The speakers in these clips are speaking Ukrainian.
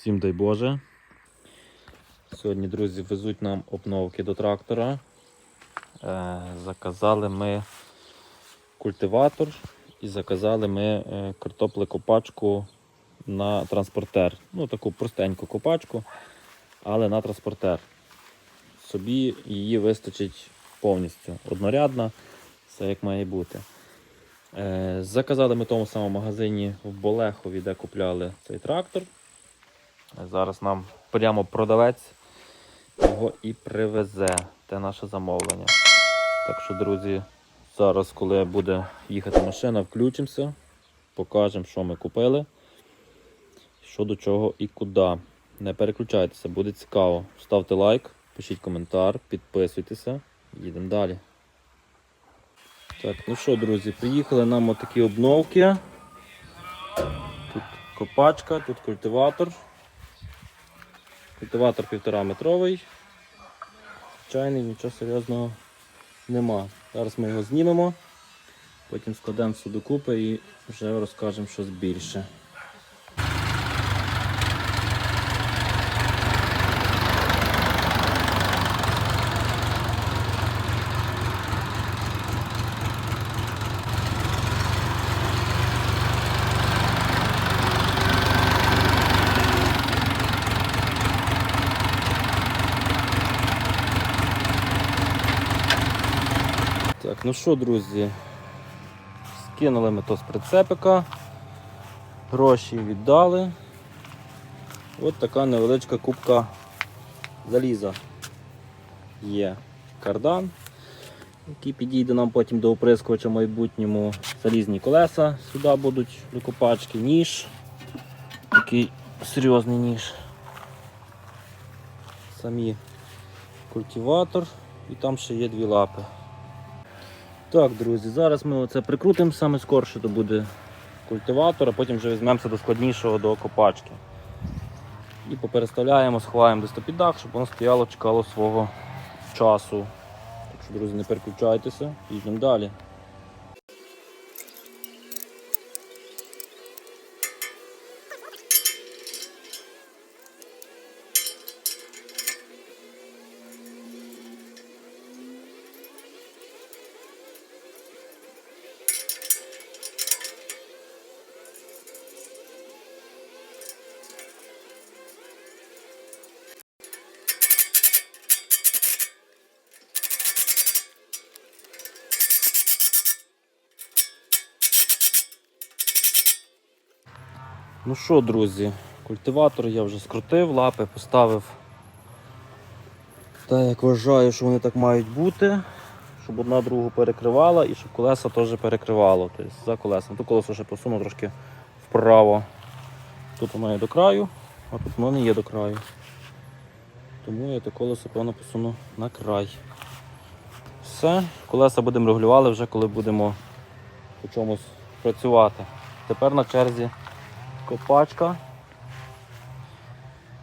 Всім дай Боже. Сьогодні, друзі, везуть нам обновки до трактора. Е, заказали ми культиватор і заказали ми е, картоплекопачку на транспортер. Ну, таку простеньку копачку, але на транспортер. Собі її вистачить повністю. Однорядна, все як має бути. Е, заказали ми в тому самому магазині в Болехові, де купляли цей трактор. Зараз нам прямо продавець його і привезе. Те наше замовлення. Так що, друзі, зараз, коли буде їхати машина, включимося, покажемо, що ми купили, що до чого і куди. Не переключайтеся, буде цікаво. Ставте лайк, пишіть коментар, підписуйтеся. Їдемо далі. Так, ну що, друзі, приїхали нам отакі обновки. Тут копачка, тут культиватор. Культиватор півтора метровий. Звичайний, нічого серйозного нема. Зараз ми його знімемо, потім складемо все докупи і вже розкажемо щось більше. Ну що, друзі, скинули ми то з прицепика, гроші віддали. От така невеличка кубка заліза. Є кардан, який підійде нам потім до оприскувача в майбутньому. Залізні колеса сюди будуть до ніж. Такий серйозний ніж. Самі культиватор і там ще є дві лапи. Так, друзі, зараз ми оце прикрутимо саме скорше, то буде культиватор, а потім вже візьмемося до складнішого до копачки. І попереставляємо, сховаємо десь під дах, щоб воно стояло, чекало свого часу. Так що, друзі, не переключайтеся, їдемо далі. Ну що, друзі, культиватор я вже скрутив, лапи поставив. Так як вважаю, що вони так мають бути, щоб одна другу перекривала і щоб колеса теж перекривало. Тобто за колесом. Тут колесо ще посуну трошки вправо. Тут воно є до краю, а тут воно не є до краю. Тому я те колесо певно посуну на край. Все, колеса будемо регулювати вже коли будемо по чомусь працювати. Тепер на черзі копачка.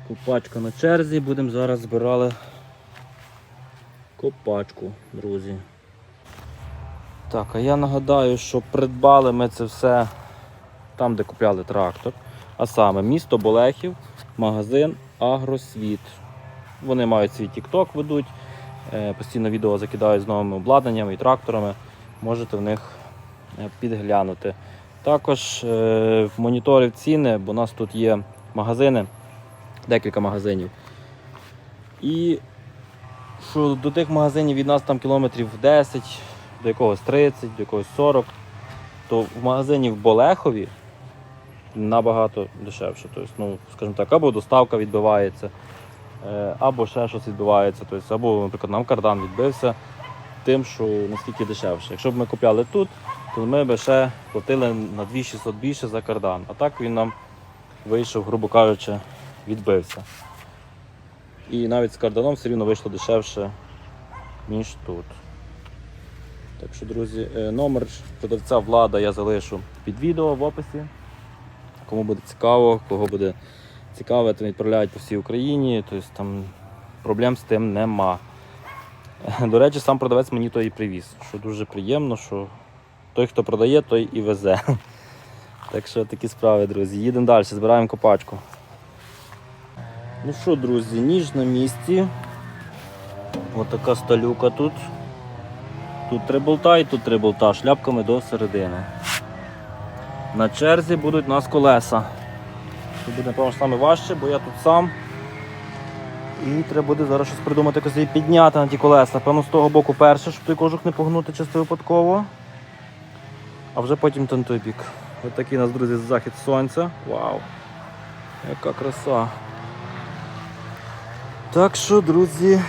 Копачка на черзі, будемо зараз збирали копачку, друзі. Так, а я нагадаю, що придбали ми це все там, де купляли трактор. А саме місто Болехів, магазин Агросвіт. Вони мають свій TikTok ведуть, е, постійно відео закидають з новими обладнаннями і тракторами. Можете в них е, підглянути. Також е, моніторив ціни, бо у нас тут є магазини, декілька магазинів. І що до тих магазинів від нас там кілометрів 10, до якогось 30, до якогось 40, то в магазині в Болехові набагато дешевше. Тобто, ну, скажімо так, або доставка відбивається, е, або ще щось відбувається. Тобто, або, наприклад, нам кардан відбився тим, що наскільки дешевше. Якщо б ми купляли тут, то ми б ще платили на 2600 більше за кардан. А так він нам вийшов, грубо кажучи, відбився. І навіть з карданом все рівно вийшло дешевше, ніж тут. Так що, друзі, е, номер продавця влада я залишу під відео в описі. Кому буде цікаво, кого буде цікаво, то відправляють по всій Україні, тобто там проблем з тим нема. До речі, сам продавець мені то і привіз, що дуже приємно, що той, хто продає, той і везе. Так що такі справи, друзі. Їдемо далі, збираємо копачку. Ну що, друзі, ніж на місці. Ось така сталюка тут. Тут три болта і тут три болта, шляпками до середини. На черзі будуть у нас колеса. Це буде, напевно, саме важче, бо я тут сам. І треба буде зараз щось придумати, якось її підняти на ті колеса. Напевно, з того боку перше, щоб той кожух не погнути чисто випадково. А вже потім той бік. Ось такий у нас, друзі, захід сонця. Вау! Яка краса. Так що, друзі,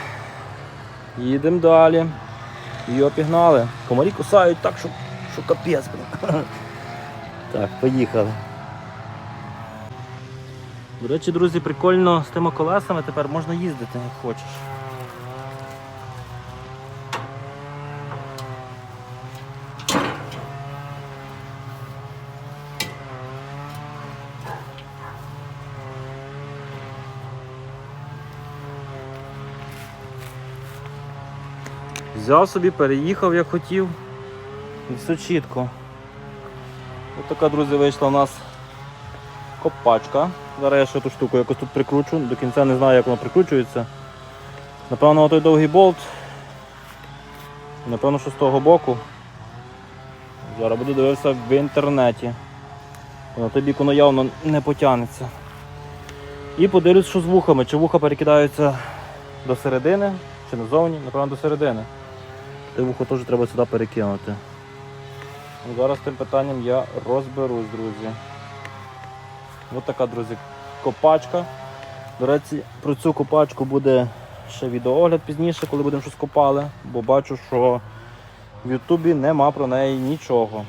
їдемо далі. Її опігнали. Комарі кусають так, що, що капець. блін. Так, поїхали. До речі, друзі, прикольно з тими колесами тепер можна їздити як хочеш. Взяв собі, переїхав як хотів. І все чітко. Ось така, друзі, вийшла у нас копачка. Зараз я ще ту штуку якось тут прикручу, до кінця не знаю, як воно прикручується. Напевно, той довгий болт. Напевно, що з того боку. Зараз буду дивитися в інтернеті. На той бік воно явно не потягнеться. І подивлюсь, що з вухами. Чи вуха перекидаються до середини, чи назовні, напевно, до середини. Те вухо теж треба сюди перекинути. Ну, Зараз тим питанням я розберусь, друзі. Ось така, друзі, копачка. До речі, про цю копачку буде ще відеоогляд пізніше, коли будемо щось копали, бо бачу, що в Ютубі нема про неї нічого.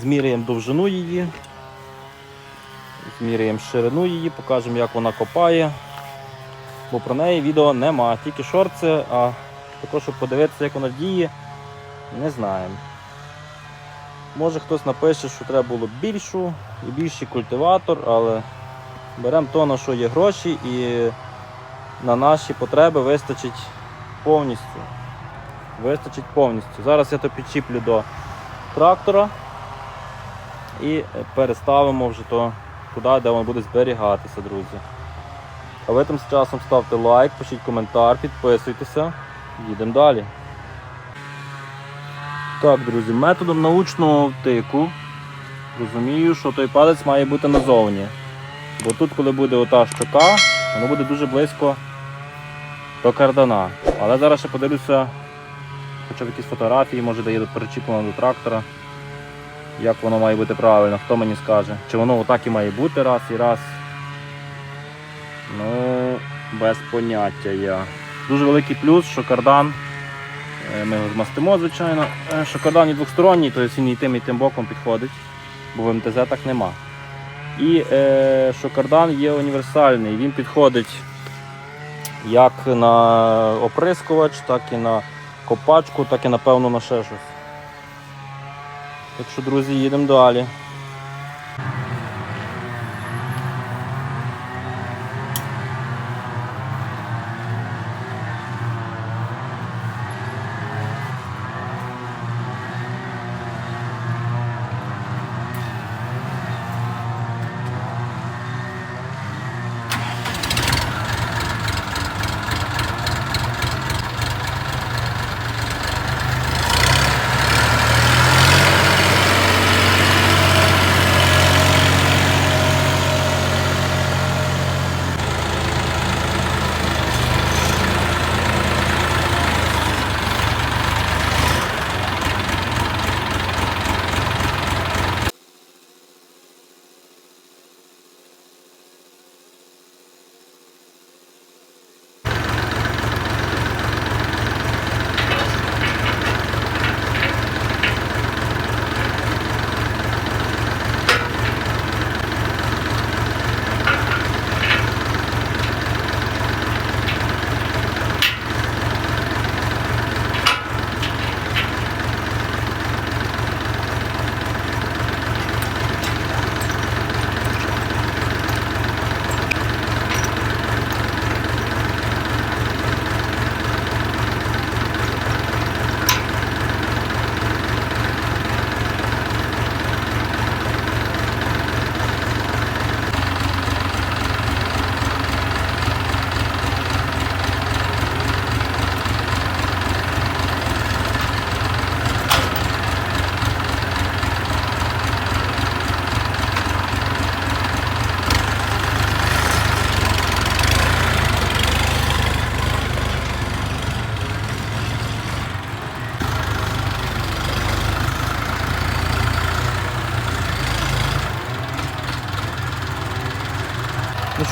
Зміряємо довжину її, зміряємо ширину її, покажемо, як вона копає. Бо про неї відео нема, тільки шорти, а також, щоб подивитися, як вона діє, не знаємо. Може хтось напише, що треба було більшу і більший культиватор, але беремо то, на що є гроші, і на наші потреби вистачить повністю. Вистачить повністю. Зараз я то підчіплю до трактора і переставимо вже то туди, де воно буде зберігатися, друзі. А ви тим часом ставте лайк, пишіть коментар, підписуйтеся. Їдемо далі. Так, друзі, методом научного втику розумію, що той палець має бути назовні. Бо тут, коли буде ота щока, воно буде дуже близько до кардана. Але зараз ще подивлюся, хоча б якісь фотографії, може де є тут причіплено до трактора. Як воно має бути правильно, хто мені скаже. Чи воно отак і має бути раз і раз. Ну, без поняття я. Дуже великий плюс, що кардан. Е, Ми його змастимо, звичайно. е, Що кардан і двосторонній, тобто він і тим, і тим боком підходить, бо в МТЗ так нема. І е, що кардан є універсальний, він підходить як на оприскувач, так і на копачку, так і напевно на ще щось. Так що, друзі, їдемо далі.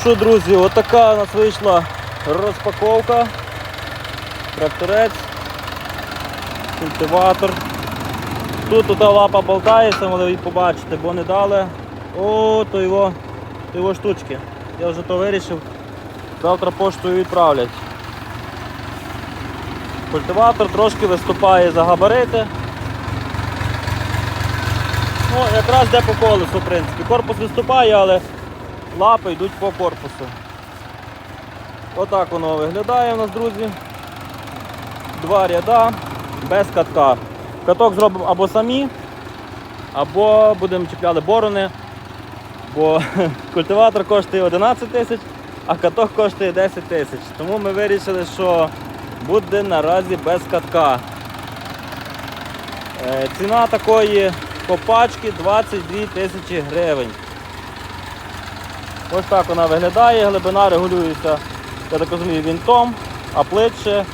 Що, друзі, отака у нас вийшла розпаковка. Тракторець, культиватор. Тут ота лапа болтається, але ви побачите, бо не дали. О, то його, то його штучки. Я вже то вирішив. Завтра поштою відправлять. Культиватор трошки виступає за габарити. Ну, якраз йде по колесу, в принципі. Корпус виступає, але лапи йдуть по корпусу. Отак воно виглядає у нас, друзі. Два ряда без катка. Каток зробимо або самі, або будемо чіпляли борони, бо культиватор коштує 11 тисяч, а каток коштує 10 тисяч. Тому ми вирішили, що буде наразі без катка. Е, Ціна такої копачки 22 тисячі гривень. Ось так вона виглядає, глибина регулюється, я так розумію, вінтом, а плитше,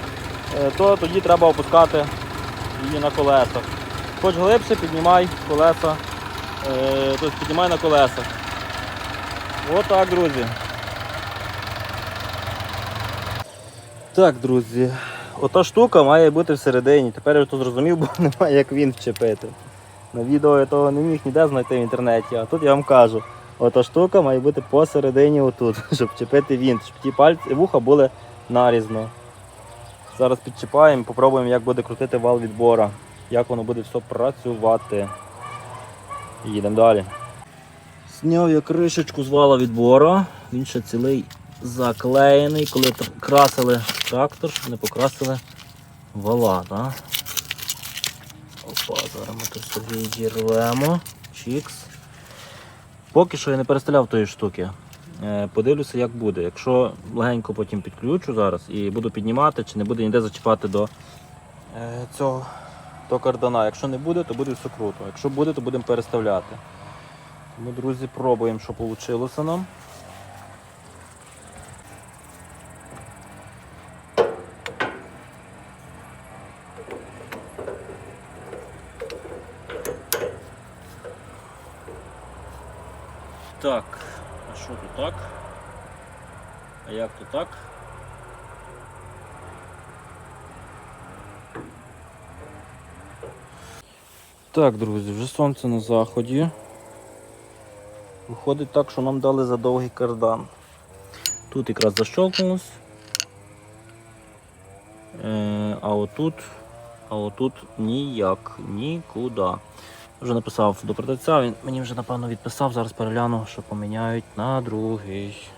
е, то тоді треба опускати її на колесах. Хоч глибше піднімай колеса, е, тобто піднімай на колесах. Отак, друзі. Так, друзі, ота штука має бути всередині. Тепер я тут зрозумів, бо немає як він вчепити. На відео я того не міг ніде знайти в інтернеті, а тут я вам кажу, ота штука має бути посередині отут, щоб чепити вінт, щоб ті пальці вуха були нарізно. Зараз підчіпаємо, попробуємо, як буде крутити вал відбора, як воно буде все працювати. Їдемо далі. Зняв я кришечку з вала відбора, він ще цілий заклеєний, коли красили трактор, щоб не покрасили вала. Так? Опа, зараз ми тут собі відірвемо. Чікс. Поки що я не переставляв тої штуки. Е, Подивлюся, як буде. Якщо легенько потім підключу зараз і буду піднімати, чи не буде ніде зачіпати до е, цього до кардана. Якщо не буде, то буде все круто. Якщо буде, то будемо переставляти. Тому, друзі, пробуємо, що вийшло нам. Так, а що тут так? А як то так? Так, друзі, вже сонце на заході. Виходить так, що нам дали за довгий кардан. Тут якраз защелкнулось. Е, а отут, а отут ніяк, нікуди. Вже написав до продавця, він мені вже напевно відписав, зараз перегляну, що поміняють на другий.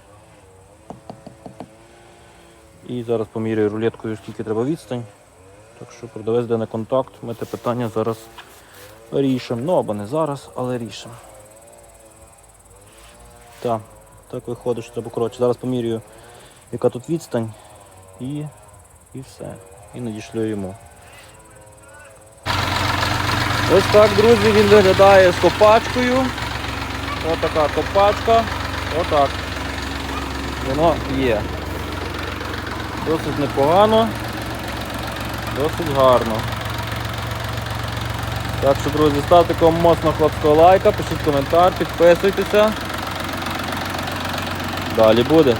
І зараз поміряю рулеткою, скільки треба відстань. Так що продавець де на контакт, ми те питання зараз рішимо. Ну або не зараз, але рішимо. Так, так виходить, що треба коротше. Зараз поміряю, яка тут відстань, і, і все. І надішлю йому. Ось так, друзі, він виглядає з копачкою. Ось така копачка. Отак. Воно є. Досить непогано, досить гарно. Так що, друзі, ставте кому моцно хлопського лайка, пишіть коментар, підписуйтеся. Далі буде.